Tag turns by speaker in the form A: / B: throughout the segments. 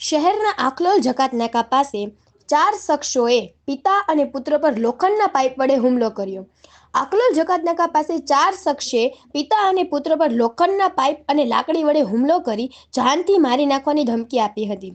A: શહેરના આખલોલ જકાત નાકા પાસે ચાર શખ્સોએ પિતા અને પુત્ર પર લોખંડના પાઇપ વડે હુમલો કર્યો. આકલોલ જકાત નાકા પાસે ચાર શખ્સે પિતા અને પુત્ર પર લોખંડના પાઇપ અને લાકડી વડે હુમલો કરી જાનથી મારી નાખવાની ધમકી આપી હતી.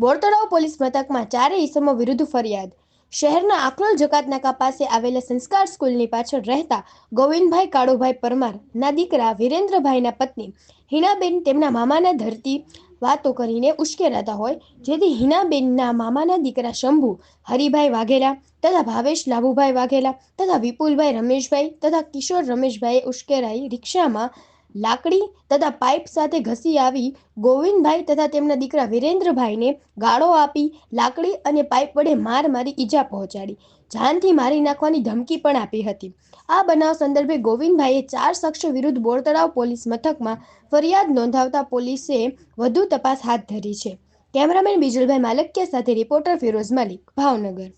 A: બોરતળાવ પોલીસ મથકમાં ચારેય ઇસમો વિરુદ્ધ ફરિયાદ. શહેરના આકલોલ જકાત નાકા પાસે આવેલા સંસ્કાર સ્કૂલની પાછળ રહેતા ગોવિંદભાઈ કાળુભાઈ પરમાર, ના દીકરા વિરેન્દ્રભાઈના પત્ની, હિનાબેન તેમના મામાના ધરતી વાતો કરીને ઉશ્કેરાતા હોય. જેથી હિનાબેનના મામાના દીકરા શંભુ, હરિભાઈ વાઘેલા તથા ભાવેશ, લાભુભાઈ વાઘેલા તથા વિપુલભાઈ રમેશભાઈ તથા કિશોર રમેશભાઈએ ઉશ્કેરાઈ રિક્ષામાં લાકડી તથા પાઇપ સાથે ઘસી આવી ગોવિંદભાઈ તથા તેમના દીકરા વિરેન્દ્રભાઈને ગાળો આપી લાકડી અને પાઇપ વડે માર મારી ઈજા પહોંચાડી. જાનથી મારી નાખવાની ધમકી પણ આપી હતી. આ બનાવ સંદર્ભે ગોવિંદભાઈએ ચાર શખ્સો વિરુદ્ધ બોરતળાવ પોલીસ મથકમાં ફરિયાદ નોંધાવતા પોલીસે વધુ તપાસ હાથ ધરી છે. કેમેરામેન બિજલભાઈ માલકિયા સાથે રિપોર્ટર ફિરોઝ મલિક, ભાવનગર.